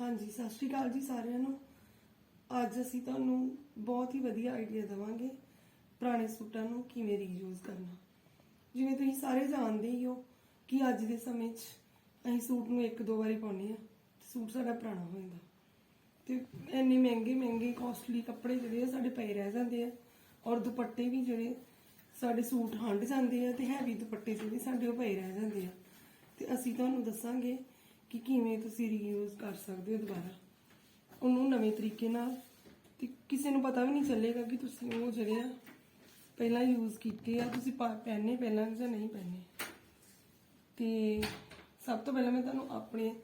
ਹਾਂਜੀ, ਸਤਿ ਸ਼੍ਰੀ ਅਕਾਲ ਜੀ ਸਾਰਿਆਂ ਨੂੰ। ਅੱਜ ਅਸੀਂ ਤੁਹਾਨੂੰ ਬਹੁਤ ਹੀ ਵਧੀਆ ਆਈਡੀਆ ਦਵਾਂਗੇ ਪੁਰਾਣੇ ਸੂਟਾਂ ਨੂੰ ਕਿਵੇਂ ਰੀਯੂਜ਼ ਕਰਨਾ। ਜਿਵੇਂ ਤੁਸੀਂ ਸਾਰੇ ਜਾਣਦੇ ਹੀ ਹੋ ਕਿ ਅੱਜ ਦੇ ਸਮੇਂ 'ਚ ਅਸੀਂ ਸੂਟ ਨੂੰ ਇੱਕ ਦੋ ਵਾਰੀ ਪਾਉਂਦੇ ਆ ਸੂਟ ਸਾਡਾ ਪੁਰਾਣਾ ਹੋ ਜਾਂਦਾ। ਤੇ ਇੰਨੇ ਮਹਿੰਗੇ ਮਹਿੰਗੇ ਕਾਸਟਲੀ ਕੱਪੜੇ ਜਿਹੜੇ ਆ ਸਾਡੇ ਪਏ ਰਹਿ ਜਾਂਦੇ ਆ ਔਰ ਦੁਪੱਟੇ ਵੀ ਜਿਹੜੇ ਸਾਡੇ ਸੂਟ ਹੰਡ ਜਾਂਦੇ ਆ ਤੇ ਹੈਵੀ ਦੁਪੱਟੇ ਜਿਹੜੇ ਸਾਡੇ ਉਹ ਪਏ ਰਹਿ ਜਾਂਦੇ ਆ। ਤੇ ਅਸੀਂ ਤੁਹਾਨੂੰ ਦੱਸਾਂਗੇ ਕਿ ਕਿਵੇਂ ਤੁਸੀਂ ਰੀਯੂਜ਼ ਕਰ ਸਕਦੇ ਹੋ ਦੁਬਾਰਾ? ਉਹਨੂੰ ਨਵੇਂ ਤਰੀਕੇ ਨਾਲ। ਤੇ ਕਿਸੇ ਨੂੰ ਪਤਾ ਵੀ ਨਹੀਂ ਚੱਲੇਗਾ ਕਿ ਤੁਸੀਂ ਉਹ ਜਿਹੜੇ ਆ, ਪਹਿਲਾਂ ਯੂਜ਼ ਕੀਤੇ ਆ। ਤੁਸੀਂ ਪਾ- ਪਹਿਨੇ ਪਹਿਲਾਂ ਜਾਂ ਨਹੀਂ ਪਹਿਨੇ। ਤੇ ਸਭ ਤੋਂ ਪਹਿਲਾਂ ਮੈਂ ਤੁਹਾਨੂੰ ਆਪਣੇ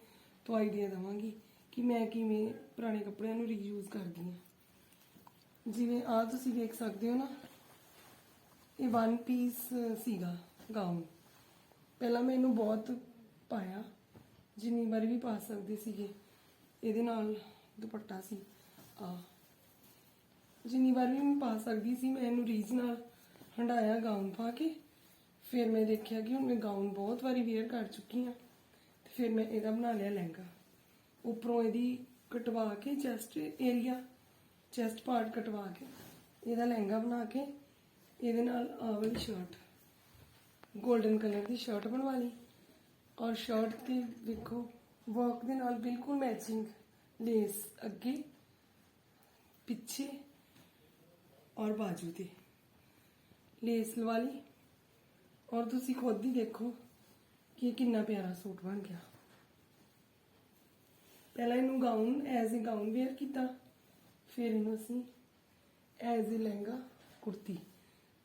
ਤੋਂ ਆਈਡੀਆ ਦਵਾਂਗੀ ਕਿ ਮੈਂ ਕਿਵੇਂ ਪੁਰਾਣੇ ਕੱਪੜਿਆਂ ਨੂੰ ਰੀਯੂਜ਼ ਕਰਦੀ ਹਾਂ। ਜਿਵੇਂ ਆ ਤੁਸੀਂ ਵੇਖ ਸਕਦੇ ਹੋ ਨਾ, ਇਹ ਵਨ ਪੀਸ ਸੀਗਾ ਗਾਊਨ ਪਹਿਲਾਂ ਮੈਂ ਇਹਨੂੰ ਬਹੁਤ ਪਾਇਆ। ਜਿੰਨੀ ਵਾਰੀ ਵੀ ਪਾ ਸਕਦੇ ਸੀਗੇ, ਇਹਦੇ ਨਾਲ ਦੁਪੱਟਾ ਸੀ। ਆ। ਜਿੰਨੀ ਵਾਰ ਵੀ ਮੈਂ ਪਾ ਸਕਦੀ ਸੀ, ਮੈਂ ਇਹਨੂੰ ਰੀਜ ਨਾਲ ਹੰਡਾਇਆ ਗਾਊਨ ਪਾ ਕੇ। ਫਿਰ ਮੈਂ ਦੇਖਿਆ ਕਿ ਹੁਣ ਮੈਂ ਗਾਊਨ ਬਹੁਤ ਵਾਰੀ ਵੇਅਰ ਕਰ ਚੁੱਕੀ ਹਾਂ। ਤੇ ਫਿਰ ਮੈਂ ਇਹਦਾ ਬਣਾ ਲਿਆ ਲਹਿੰਗਾ। ਉੱਪਰੋਂ ਇਹਦੀ ਕਟਵਾ ਕੇ ਚੈਸਟ ਏਰੀਆ ਚੈਸਟ ਪਾਰਟ ਕਟਵਾ ਕੇ ਇਹਦਾ ਲਹਿੰਗਾ ਬਣਾ ਕੇ ਇਹਦੇ ਨਾਲ ਆਹ ਵਾਲੀ ਸ਼ਰਟ 골ਡਨ ਕਲਰ ਦੀ ਸ਼ਰਟ ਬਣਵਾ ਲਈ। ਔਰ ਸ਼ਰਟ ਤੇ ਦੇਖੋ ਵਰਕ ਦੇ ਨਾਲ ਬਿਲਕੁਲ ਮੈਚਿੰਗ ਲੇਸ ਅੱਗੇ, ਪਿੱਛੇ ਔਰ ਬਾਜੂ ਤੇ। ਲੇਸ ਲਵਾ ਲਈ। ਔਰ ਤੁਸੀਂ ਖੁਦ ਹੀ ਦੇਖੋ ਕਿ ਕਿੰਨਾ ਪਿਆਰਾ ਸੂਟ ਬਣ ਗਿਆ। ਪਹਿਲਾਂ ਇਹਨੂੰ gown as a gown wear ਕੀਤਾ। ਫਿਰ ਇਹਨੂੰ ਅਸੀਂ ਐਜ਼ ਅ ਲਹਿੰਗਾ, ਕੁੜਤੀ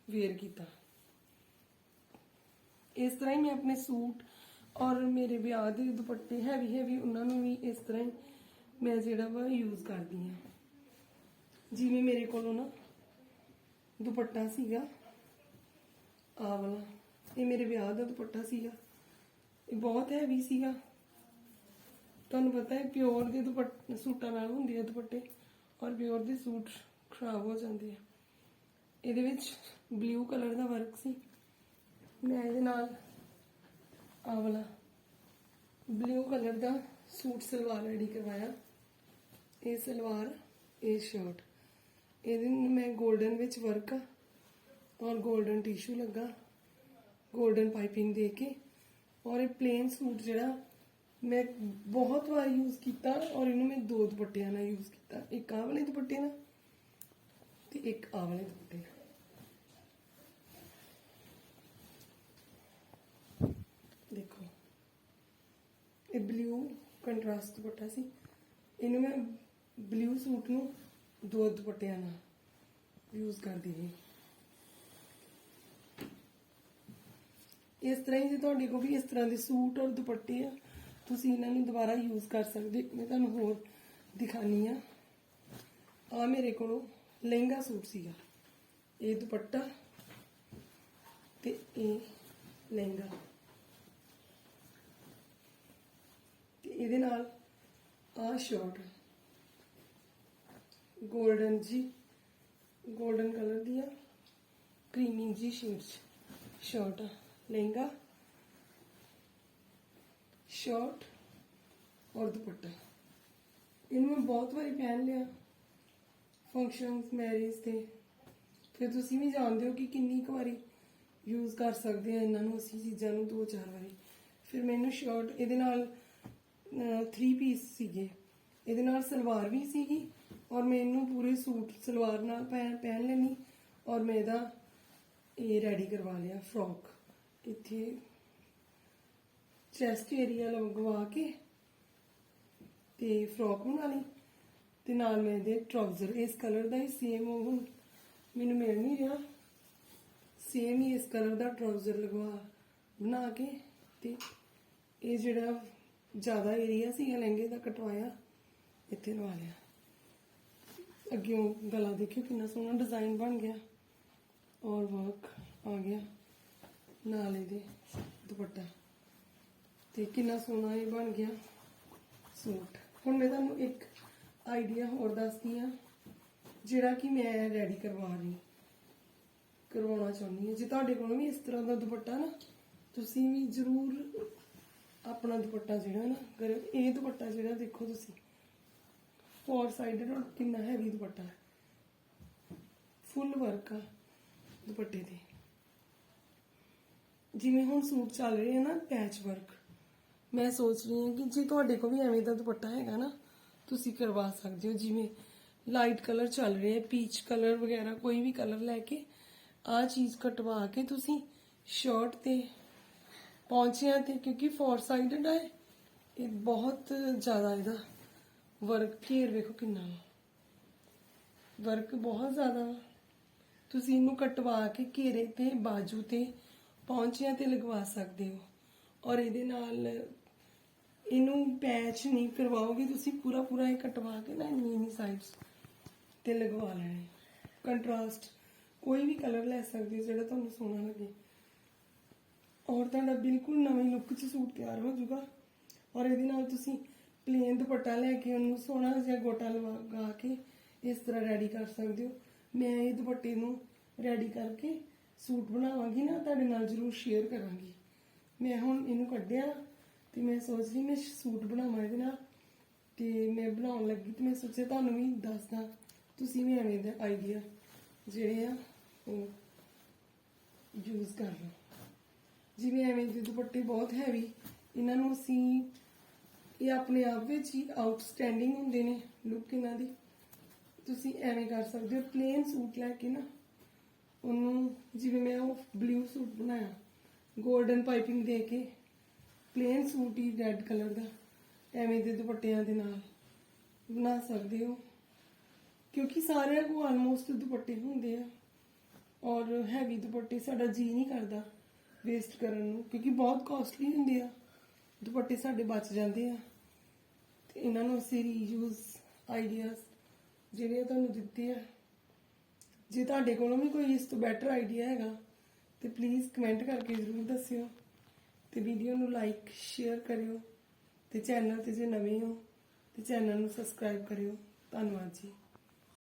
ਵੇਅਰ ਕੀਤਾ। ਇਸ ਤਰ੍ਹਾਂ ਹੀ ਮੈਂ ਆਪਣੇ ਸੂਟ ਔਰ ਮੇਰੇ ਵਿਆਹ ਦੇ ਦੁਪੱਟੇ ਹੈਵੀ ਹੈਵੀ ਉਹਨਾਂ ਨੂੰ ਵੀ ਇਸ ਤਰ੍ਹਾਂ ਹੀ ਮੈਂ ਜਿਹੜਾ ਵਾ ਯੂਜ਼ ਕਰਦੀ ਹਾਂ। ਜਿਵੇਂ ਮੇਰੇ ਕੋਲੋਂ ਨਾ ਦੁਪੱਟਾ ਸੀਗਾ, ਆਹ ਵਾਲਾ, ਇਹ ਮੇਰੇ ਵਿਆਹ ਦਾ ਦੁਪੱਟਾ ਸੀਗਾ। ਇਹ ਬਹੁਤ ਹੈਵੀ ਸੀਗਾ। ਤੁਹਾਨੂੰ ਪਤਾ ਹੈ ਪਿਓਰ ਦੇ ਦੁਪੱਟੇ, ਸੂਟਾਂ ਨਾਲ ਹੁੰਦੇ ਆ ਦੁਪੱਟੇ, ਔਰ ਪਿਓਰ ਦੇ ਸੂਟ ਖਰਾਬ ਹੋ ਜਾਂਦੇ ਆ। ਇਹਦੇ ਵਿੱਚ ਬਲੂ ਕਲਰ ਦਾ ਵਰਕ ਸੀ। ਮੈਂ ਇਹਦੇ ਨਾਲ ਆਵਲਾ ਬਲੂ ਕਲਰ ਦਾ ਸੂਟ ਸਲਵਾਰ ਰੈਡੀ ਕਰਵਾਇਆ। ਇਹ ਸਲਵਾਰ, ਇਹ ਸ਼ਰਟ ਇਹਦੇ ਨੂੰ ਮੈਂ 골ਡਨ ਵਿੱਚ ਵਰਕ ਔਰ 골ਡਨ ਟਿਸ਼ੂ ਲੱਗਾ 골ਡਨ ਪਾਈਪਿੰਗ ਦੇ ਕੇ। ਔਰ ਇਹ ਪਲੇਨ ਸੂਟ ਜਿਹੜਾ ਮੈਂ ਬਹੁਤ ਵਾਰ ਯੂਜ਼ ਕੀਤਾ ਔਰ ਇਹਨੂੰ ਮੈਂ ਦੋ ਦੁਪੱਟਿਆਂ ਨਾਲ ਯੂਜ਼ ਕੀਤਾ। ਇੱਕ ਆਹ ਵਾਲੇ ਦੁਪੱਟੇ ਨਾਲ ਤੇ ਇੱਕ ਆ ਵਾਲੇ ਦੁਪੱਟੇ ਨਾਲ। ਬਲੂ ਕੰਟਰਾਸਟ ਦੁਪੱਟਾ ਸੀ। ਇਹਨੂੰ ਮੈਂ ਬਲੂ ਸੂਟ ਨੂੰ ਦੋ ਦੁਪੱਟਿਆਂ ਨਾਲ ਯੂਜ਼ ਕਰਦੀ ਹਾਂ ਇਸ ਤਰ੍ਹਾਂ ਹੀ ਜੇ ਤੁਹਾਡੇ ਕੋਲ ਵੀ ਇਸ ਤਰ੍ਹਾਂ ਦੇ ਸੂਟ ਔਰ ਦੁਪੱਟੇ ਆ, ਤੁਸੀਂ ਇਹਨਾਂ ਨੂੰ ਦੁਬਾਰਾ ਯੂਜ਼ ਕਰ ਸਕਦੇ ਮੈਂ ਤੁਹਾਨੂੰ ਹੋਰ ਦਿਖਾਨੀ ਆ। ਆ ਮੇਰੇ ਕੋਲ ਲਹਿੰਗਾ ਸੂਟ ਸੀਗਾ। ਇਹ ਦੁਪੱਟਾ ਤੇ ਇਹ ਲਹਿੰਗਾ। ਇਹਦੇ ਨਾਲ ਆ ਸ਼ਰਟ 골ਡਨ ਜੀ 골ਡਨ ਕਲਰ ਦੀ ਆ ਕਰੀਮੀ ਜੀ ਸ਼ੇਡਸ ਸ਼ਰਟ ਲਹਿੰਗਾ। ਸ਼ਰਟ ਔਰ ਦੁਪੱਟਾ। ਇਹਨੂੰ ਮੈਂ ਬਹੁਤ ਵਾਰੀ ਪਹਿਨ ਲਿਆ ਫੰਕਸ਼ਨਸ ਮੈਰਿਜ ਤੇ। ਫਿਰ ਤੁਸੀਂ ਵੀ ਜਾਣਦੇ ਹੋ ਕਿ ਕਿੰਨੀ ਕੁ ਵਾਰੀ ਯੂਜ਼ ਕਰ ਸਕਦੇ ਆ ਇਹਨਾਂ ਨੂੰ ਅਸੀਂ ਚੀਜ਼ਾਂ ਨੂੰ ਦੋ ਚਾਰ ਵਾਰੀ। ਫਿਰ ਮੈਨੂੰ ਸ਼ਰਟ ਇਹਦੇ ਨਾਲ 3 ਪੀਸ ਸੀਗੇ। ਇਹਦੇ ਨਾਲ ਸਲਵਾਰ ਵੀ ਸੀਗੀ ਔਰ ਮੈਂ ਇਹਨੂੰ ਪੂਰੇ ਸੂਟ ਸਲਵਾਰ ਨਾਲ ਪਹਿਨ ਪਹਿਨ ਲੈਣੀ ਔਰ ਮੈਂ ਇਹਦਾ ਇਹ ਰੈਡੀ ਕਰਵਾ ਲਿਆ ਫਰੋਕ ਇੱਥੇ ਚੈਸਟ ਏਰੀਆ ਲਗਵਾ ਕੇ ਤੇ ਫਰੋਕ ਬਣਾ ਲਈ ਤੇ ਨਾਲ ਮੈਂ ਇਹਦੇ ਟਰਾਊਜ਼ਰ ਇਸ ਕਲਰ ਦਾ ਹੀ ਸੇਮ ਉਹ ਹੁਣ ਮੈਨੂੰ ਮਿਲ ਨਹੀਂ ਰਿਹਾ। ਸੇਮ ਹੀ ਇਸ ਕਲਰ ਦਾ ਟਰਾਊਜ਼ਰ ਲਗਵਾ, ਬਣਾ ਕੇ ਤੇ ਇਹ ਜਿਹੜਾ ਜ਼ਿਆਦਾ ਏਰੀਆ ਸੀਗਾ ਲਹਿੰਗੇ ਦਾ ਕਟਵਾਇਆ, ਇੱਥੇ ਲਵਾ ਲਿਆ। ਅੱਗਿਓਂ ਗਲਾ ਦੇਖਿਓ ਕਿੰਨਾ ਸੋਹਣਾ ਡਿਜ਼ਾਈਨ ਬਣ ਗਿਆ। ਔਰ ਵਰਕ ਆ ਗਿਆ, ਨਾਲ ਇਹਦੇ ਦੁਪੱਟਾ। ਤੇ ਕਿੰਨਾ ਸੋਹਣਾ ਇਹ ਬਣ ਗਿਆ ਸੂਟ। ਹੁਣ ਮੈਂ ਤੁਹਾਨੂੰ ਇੱਕ ਆਈਡੀਆ ਹੋਰ ਦੱਸਦੀ ਆ ਜਿਹੜਾ ਕਿ ਮੈਂ ਰੈਡੀ ਕਰਵਾ ਰਹੀ, ਕਰਵਾਉਣਾ ਚਾਹੁੰਦੀ ਹਾਂ। ਜੇ ਤੁਹਾਡੇ ਕੋਲ ਵੀ ਇਸ ਤਰ੍ਹਾਂ ਦਾ ਦੁਪੱਟਾ ਨਾ, ਤੁਸੀਂ ਵੀ ਜ਼ਰੂਰ ਆਪਣਾ ਦੁਪੱਟਾ ਜਿਹੜਾ ਨਾ ਕਰੋ ਇਹ ਦੁਪੱਟਾ ਜਿਹੜਾ ਦੇਖੋ ਤੁਸੀਂ। ਫੋਰ ਸਾਈਡਡ ਔਰ ਕਿੰਨਾ ਹੈਵੀ ਦੁਪੱਟਾ ਹੈ। ਫੁੱਲ ਵਰਕ ਆ ਦੁਪੱਟੇ ਤੇ ਜਿਵੇਂ ਹੁਣ ਸੂਟ ਚੱਲ ਰਹੇ ਆ ਨਾ ਪੈਚ ਵਰਕ ਮੈਂ ਸੋਚ ਰਹੀ ਹਾਂ ਕਿ ਜੇ ਤੁਹਾਡੇ ਕੋਲ ਵੀ ਐਵੇਂ ਦਾ ਦੁਪੱਟਾ ਹੈਗਾ ਨਾ, ਤੁਸੀਂ ਕਰਵਾ ਸਕਦੇ ਹੋ। ਜਿਵੇਂ ਲਾਈਟ ਕਲਰ ਚੱਲ ਰਹੇ ਆ ਪੀਚ ਕਲਰ ਵਗੈਰਾ ਕੋਈ ਵੀ ਕਲਰ ਲੈ ਕੇ, ਆਹ ਚੀਜ਼ ਕਟਵਾ ਕੇ ਤੁਸੀਂ ਸ਼ਰਟ ਤੇ ਪੌਂਚਿਆਂ ਤੇ ਕਿਉਂਕਿ ਫੋਰ ਸਾਈਡਡ ਹੈ ਇਹ ਬਹੁਤ ਜ਼ਿਆਦਾ ਇਹਦਾ ਵਰਕ, ਘੇਰ ਵੇਖੋ ਕਿੰਨਾ ਵਰਕ ਬਹੁਤ ਜ਼ਿਆਦਾ ਤੁਸੀਂ ਇਹਨੂੰ ਕਟਵਾ ਕੇ ਘੇਰੇ ਤੇ ਬਾਜੂ ਤੇ ਪੌਂਚਿਆਂ ਤੇ ਲਗਵਾ ਸਕਦੇ ਹੋ। ਔਰ ਇਹਦੇ ਨਾਲ ਇਹਨੂੰ ਪੈਚ ਨਹੀਂ ਕਰਵਾਓਗੇ, ਤੁਸੀਂ ਪੂਰਾ ਪੂਰਾ ਇਹ ਕਟਵਾ ਕੇ ਨਾ ਇੰਨੀ ਇੰਨੀ ਸਾਈਡਸ ਤੇ ਲਗਵਾ ਲੈਣੇ। ਕੰਟਰਾਸਟ ਕੋਈ ਵੀ ਕਲਰ ਲੈ ਸਕਦੇ ਹੋ, ਜਿਹੜਾ ਤੁਹਾਨੂੰ ਸੋਹਣਾ ਲੱਗੇ। ਔਰ ਤੁਹਾਡਾ ਬਿਲਕੁਲ ਨਵੇਂ ਲੁੱਕ 'ਚ ਸੂਟ ਤਿਆਰ ਹੋ ਜਾਊਗਾ। ਔਰ ਇਹਦੇ ਨਾਲ ਤੁਸੀਂ ਪਲੇਨ ਦੁਪੱਟਾ ਲੈ ਕੇ ਉਹਨੂੰ ਸੋਹਣਾ ਜਿਹਾ ਗੋਟਾ ਲਗਾ ਕੇ ਇਸ ਤਰ੍ਹਾਂ ਰੈਡੀ ਕਰ ਸਕਦੇ ਹੋ। ਮੈਂ ਇਹ ਦੁਪੱਟੇ ਨੂੰ ਰੈਡੀ ਕਰਕੇ ਸੂਟ ਬਣਾਵਾਂਗੀ ਨਾ, ਤੁਹਾਡੇ ਨਾਲ ਜ਼ਰੂਰ ਸ਼ੇਅਰ ਕਰਾਂਗੀ। ਮੈਂ ਹੁਣ ਇਹਨੂੰ ਕੱਢਿਆ ਤੇ ਮੈਂ ਸੋਚ ਰਹੀ ਮੈਂ ਸੂਟ ਬਣਾਵਾਂ ਇਹਦੇ ਨਾਲ। ਤੇ ਮੈਂ ਬਣਾਉਣ ਲੱਗੀ ਤੇ ਮੈਂ ਸੋਚਿਆ ਤੁਹਾਨੂੰ ਵੀ ਦੱਸਦਾ। ਤੁਸੀਂ ਵੀ ਐਵੇਂ ਦੇ ਆਈਡੀਆ ਜਿਹੜੇ ਆ ਉਹ ਯੂਜ਼ ਕਰ ਲਓ। ਜਿਵੇਂ ਐਵੇਂ ਦੇ ਦੁਪੱਟੇ ਬਹੁਤ ਹੈਵੀ ਇਹਨਾਂ ਨੂੰ ਅਸੀਂ ਇਹ ਆਪਣੇ ਆਪ ਵਿੱਚ ਹੀ ਆਊਟਸਟੈਂਡਿੰਗ ਹੁੰਦੇ ਨੇ ਲੁੱਕ ਇਹਨਾਂ ਦੀ। ਤੁਸੀਂ ਐਵੇਂ ਕਰ ਸਕਦੇ ਹੋ ਪਲੇਨ ਸੂਟ ਲੈ ਕੇ ਨਾ, ਉਹਨੂੰ ਜਿਵੇਂ ਮੈਂ ਉਹ ਬਲੂ ਸੂਟ ਬਣਾਇਆ 골ਡਨ ਪਾਈਪਿੰਗ ਦੇ ਕੇ ਪਲੇਨ ਸੂਟ ਹੀ ਰੈੱਡ ਕਲਰ ਦਾ, ਐਵੇਂ ਦੇ ਦੁਪੱਟਿਆਂ ਦੇ ਨਾਲ ਬਣਾ ਸਕਦੇ ਹੋ। ਕਿਉਂਕਿ ਸਾਰਿਆਂ ਕੋਲ ਆਲਮੋਸਟ ਦੁਪੱਟੇ ਹੁੰਦੇ ਆ, ਔਰ ਹੈਵੀ ਦੁਪੱਟੇ ਸਾਡਾ ਜੀ ਨਹੀਂ ਕਰਦਾ। ਵੇਸਟ ਕਰਨ ਨੂੰ, ਕਿਉਂਕਿ ਬਹੁਤ ਕਾਸਟਲੀ ਹੁੰਦੀ ਆ। ਦੁਪੱਟੇ ਸਾਡੇ ਬਚ ਜਾਂਦੇ ਆ। ਤੇ ਇਹਨਾਂ ਨੂੰ ਅਸੀਂ ਰੀਯੂਜ਼ ਆਈਡੀਆਜ਼ ਜਿਹੜੇ ਤੁਹਾਨੂੰ ਦਿੱਤੇ ਆ। ਜੇ ਤੁਹਾਡੇ ਕੋਲੋਂ ਵੀ ਕੋਈ ਇਸ ਤੋਂ ਬੈਟਰ ਆਈਡੀਆ ਹੈਗਾ, ਤੇ ਪਲੀਜ਼ ਕਮੈਂਟ ਕਰਕੇ ਜ਼ਰੂਰ ਦੱਸਿਓ। ਤੇ ਵੀਡੀਓ ਨੂੰ ਲਾਈਕ ਸ਼ੇਅਰ ਕਰਿਓ। ਤੇ ਚੈਨਲ ਤੇ ਜੇ ਨਵੇਂ ਹੋ, ਤੇ ਚੈਨਲ ਨੂੰ ਸਬਸਕ੍ਰਾਈਬ ਕਰਿਓ। ਧੰਨਵਾਦ ਜੀ।